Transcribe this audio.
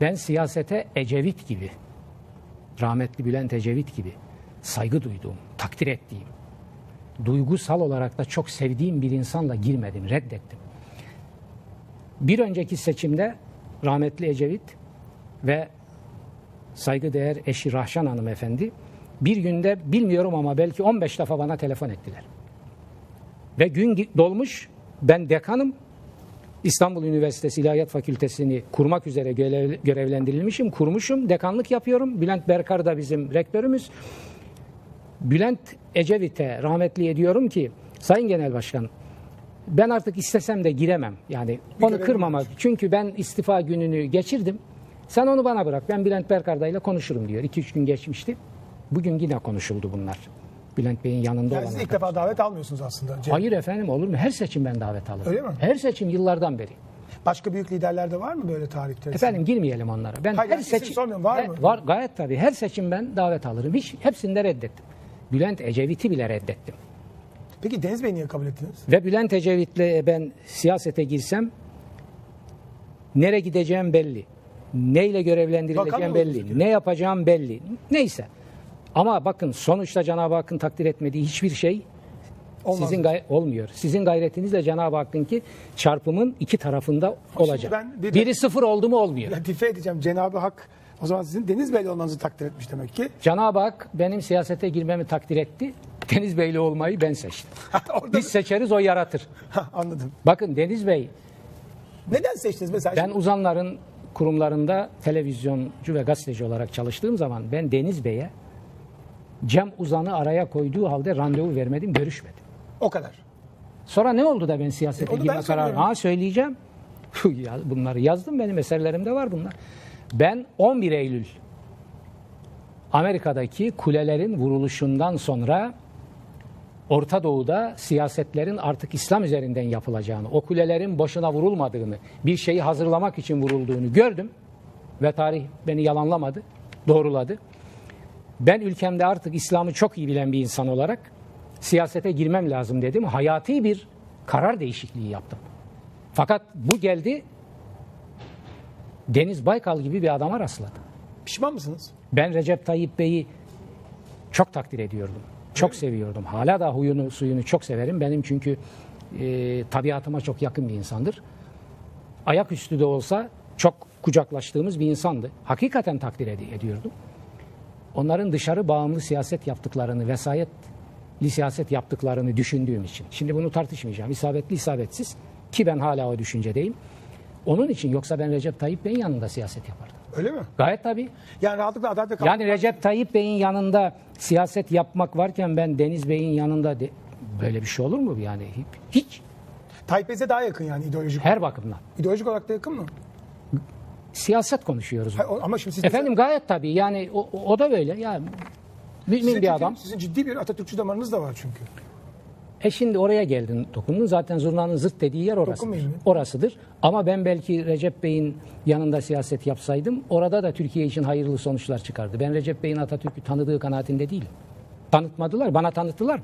Ben siyasete Ecevit gibi, rahmetli Bülent Ecevit gibi saygı duyduğum, takdir ettiğim, duygusal olarak da çok sevdiğim bir insanla girmedim, reddettim. Bir önceki seçimde rahmetli Ecevit ve saygıdeğer eşi Rahşan hanımefendi bir günde bilmiyorum ama belki 15 defa bana telefon ettiler. Ve gün dolmuş ben dekanım İstanbul Üniversitesi İlahiyat Fakültesini kurmak üzere görev- görevlendirilmişim, kurmuşum, dekanlık yapıyorum. Bülent Berkar da bizim rektörümüz. Bülent Ecevit'e rahmetli ediyorum ki Sayın Genel Başkan ben artık istesem de giremem. Yani onu görevim kırmamak. Çünkü ben istifa gününü geçirdim. Sen onu bana bırak. Ben Bülent Berkar'da ile konuşurum diyor. 2-3 gün geçmişti. Bugün yine konuşuldu bunlar. Bülent Bey'in yanında Yani olan siz ilk defa davet almıyorsunuz aslında. Cem. Hayır efendim olur mu? Her seçim ben davet alırım. Öyle mi? Her seçim yıllardan beri. Başka büyük liderler de var mı böyle tarihte? Efendim girmeyelim onlara. Ben Hayır, her seçim sormuyorum, var mı? Var gayet tabii. Her seçim ben davet alırım. Hiç hepsini de reddettim. Bülent Ecevit'i bile reddettim. Peki Deniz Bey niye kabul ettiniz? Ve Bülent Ecevit'le ben siyasete girsem nereye gideceğim belli. Neyle görevlendirileceğim belli. Ne yapacağım belli. Neyse. Ama bakın sonuçta Cenab-ı Hakk'ın takdir etmediği hiçbir şey Olmaz. sizin gay- olmuyor. Sizin gayretinizle Cenab-ı Hakk'ın ki çarpımın iki tarafında olacak. ben bir de- Biri sıfır oldu mu olmuyor. Latife edeceğim. Cenab-ı Hak o zaman sizin Deniz Bey'le olmanızı takdir etmiş demek ki. Cenab-ı Hak benim siyasete girmemi takdir etti. Deniz Bey'le olmayı ben seçtim. Orada Biz seçeriz o yaratır. Anladım. Bakın Deniz Bey Neden seçtiniz mesela? Ben uzanların kurumlarında televizyoncu ve gazeteci olarak çalıştığım zaman ben Deniz Bey'e Cem Uzan'ı araya koyduğu halde randevu vermedim, görüşmedim. O kadar. Sonra ne oldu da ben siyasete E, girme kararı? Ha söyleyeceğim. Bunları yazdım benim eserlerimde var bunlar. Ben 11 Eylül Amerika'daki kulelerin vuruluşundan sonra Orta Doğu'da siyasetlerin artık İslam üzerinden yapılacağını, o kulelerin boşuna vurulmadığını, bir şeyi hazırlamak için vurulduğunu gördüm ve tarih beni yalanlamadı, doğruladı. Ben ülkemde artık İslam'ı çok iyi bilen bir insan olarak siyasete girmem lazım dedim. Hayati bir karar değişikliği yaptım. Fakat bu geldi Deniz Baykal gibi bir adama rastladı. Pişman mısınız? Ben Recep Tayyip Bey'i çok takdir ediyordum. Çok seviyordum. Hala da huyunu suyunu çok severim. Benim çünkü e, tabiatıma çok yakın bir insandır. Ayaküstü de olsa çok kucaklaştığımız bir insandı. Hakikaten takdir ed- ediyordum. Onların dışarı bağımlı siyaset yaptıklarını, vesayetli siyaset yaptıklarını düşündüğüm için. Şimdi bunu tartışmayacağım. İsabetli isabetsiz ki ben hala o düşüncedeyim. Onun için yoksa ben Recep Tayyip Bey'in yanında siyaset yapardım. Öyle mi? Gayet tabii. Yani rahatlıkla adaletle kalmak. Yani Recep Tayyip Bey'in yanında siyaset yapmak varken ben Deniz Bey'in yanında de- böyle bir şey olur mu yani hiç Tayyip Bey'e daha yakın yani ideolojik. her bakımdan İdeolojik olarak da yakın mı? Siyaset konuşuyoruz. Hayır, ama şimdi siz Efendim gayet tabii yani o, o- da böyle ya mümin sizin, bir adam. Sizin ciddi bir Atatürkçü damarınız da var çünkü. E şimdi oraya geldin dokundun zaten zurnanın zırt dediği yer orasıdır. Orasıdır. Ama ben belki Recep Bey'in yanında siyaset yapsaydım orada da Türkiye için hayırlı sonuçlar çıkardı. Ben Recep Bey'in Atatürk'ü tanıdığı kanaatinde değilim. Tanıtmadılar, bana tanıttılar.